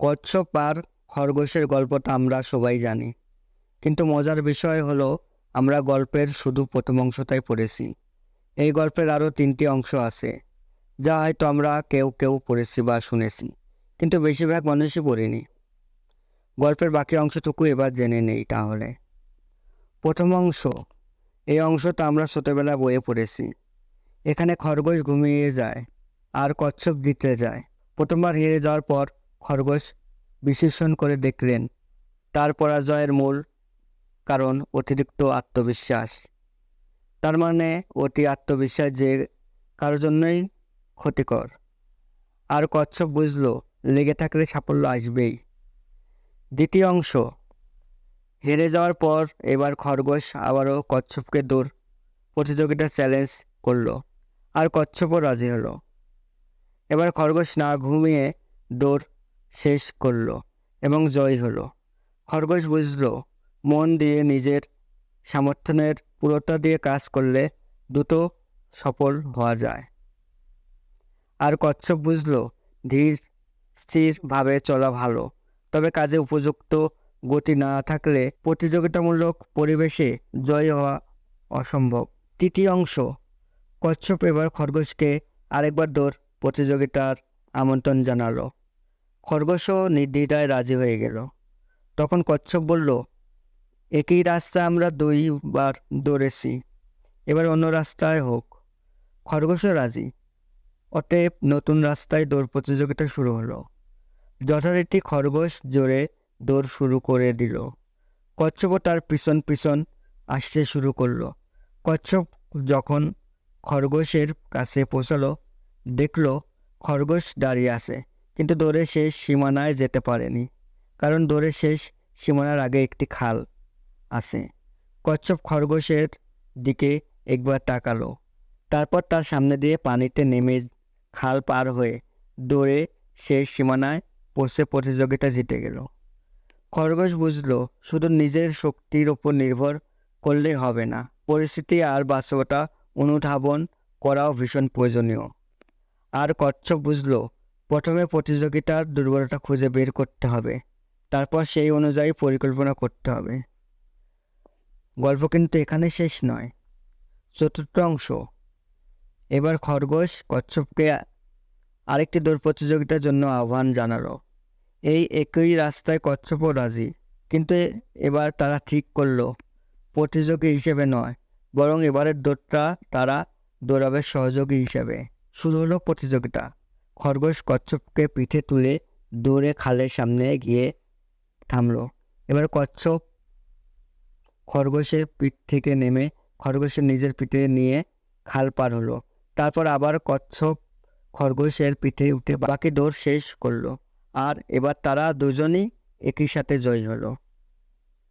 কচ্ছপ আর খরগোশের গল্পটা আমরা সবাই জানি। কিন্তু মজার বিষয় হলো, আমরা গল্পের শুধু প্রথম অংশটাই পড়েছি। এই গল্পের আরও তিনটি অংশ আছে, যা হয়তো আমরা কেউ কেউ পড়েছি বা শুনেছি, কিন্তু বেশিরভাগ মানুষই পড়িনি। গল্পের বাকি অংশটুকু এবার জেনে নেই তাহলে। প্রথম অংশ, এই অংশটা আমরা ছোটোবেলা বইয়ে পড়েছি। এখানে খরগোশ ঘুমিয়ে যায় আর কচ্ছপ জিতে যায়। প্রথমবার হেরে যাওয়ার পর খরগোশ বিশ্লেষণ করে দেখলেন। তার পরাজয়ের মূল কারণ অতিরিক্ত আত্মবিশ্বাস। তার মানে অতি আত্মবিশ্বাস যে কারোর জন্যই ক্ষতিকর। আর কচ্ছপ বুঝলো, লেগে থাকলে সাফল্য আসবেই। দ্বিতীয় অংশ, হেরে যাওয়ার পর এবার খরগোশ আবারও কচ্ছপকে দৌড় প্রতিযোগিতা চ্যালেঞ্জ করল আর কচ্ছপও রাজি হলো। এবার খরগোশ না ঘুমিয়ে দৌড় শেষ করল এবং জয় হলো। খরগোশ বুঝলো, মন দিয়ে নিজের সামর্থ্যের পুরোটা দিয়ে কাজ করলে দ্রুত সফল হওয়া যায়। আর কচ্ছপ বুঝল, ধীর স্থিরভাবে চলা ভালো, তবে কাজে উপযুক্ত গতি না থাকলে প্রতিযোগিতামূলক পরিবেশে জয় হওয়া অসম্ভব। তৃতীয় অংশ। কচ্ছপ এবার খরগোশকে আরেকবার দৌড় প্রতিযোগিতার আমন্ত্রণ জানালো। খরগোশও নির্দ্বিধায় রাজি হয়ে গেল। তখন কচ্ছপ বলল, একই রাস্তা আমরা দুইবার দৌড়েছি এবার অন্য রাস্তায় হোক। খরগোশও রাজি। অতএব নতুন রাস্তায় দৌড় প্রতিযোগিতা শুরু হলো। যথারীতি খরগোশ জোরে দৌড় শুরু করে দিল। কচ্ছপও তার পিছন পিছন আসতে শুরু করল। কচ্ছপ যখন খরগোশের কাছে পৌঁছালো, দেখল খরগোশ দাঁড়িয়ে আছে। কিন্তু দৌড়ে শেষ সীমানায় যেতে পারেনি, কারণ দৌড়ে শেষ সীমানার আগে একটি খাল আছে। কচ্ছপ খরগোশের দিকে একবার তাকালো, তারপর তার সামনে দিয়ে পানিতে নেমে খাল পার হয়ে দৌড়ে শেষ সীমানায় পৌঁছে প্রতিযোগিতা জিতে গেল। খরগোশ বুঝলো, শুধু নিজের শক্তির ওপর নির্ভর করলে হবে না, পরিস্থিতি আর বাস্তবতা অনুধাবন করাও ভীষণ প্রয়োজনীয়। আর কচ্ছপ বুঝলো প্রথমে প্রতিযোগিতার দুর্বলতা খুঁজে বের করতে হবে। তারপর সেই অনুযায়ী পরিকল্পনা করতে হবে। গল্প কিন্তু এখানে শেষ নয়। চতুর্থ অংশ। এবার খরগোশ কচ্ছপকে আরেকটি দৌড় প্রতিযোগিতার জন্য আহ্বান জানালো। এই একই রাস্তায় কচ্ছপও রাজি, কিন্তু এবার তারা ঠিক করল। প্রতিযোগী হিসেবে নয়, বরং এবারের দৌড়টা তারা দৌড়াবে সহযোগী হিসেবে। শুরু হলো প্রতিযোগিতা। খরগোশ কচ্ছপকে পিঠে তুলে দৌড়ে খালের সামনে গিয়ে থামল। এবার কচ্ছপ খরগোশের পিঠ থেকে নেমে খরগোশের নিজের পিঠে নিয়ে খাল পার হলো। তারপর আবার কচ্ছপ খরগোশের পিঠে উঠে বাকি দৌড় শেষ করল আর এবার তারা দুজনই একই সাথে জয় হলো।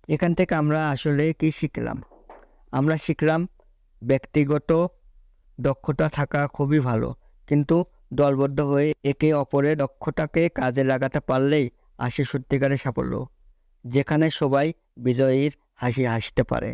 এখান থেকে আমরা আসলে কি শিখলাম? আমরা শিখলাম ব্যক্তিগত দক্ষতা থাকা খুবই ভালো। কিন্তু দলবদ্ধ হয়ে একে অপরের দক্ষতাকে কাজে লাগাতে পারলেই আসে সত্যিকারের সাফল্য, যেখানে সবাই বিজয়ীর হাসি হাসতে পারে।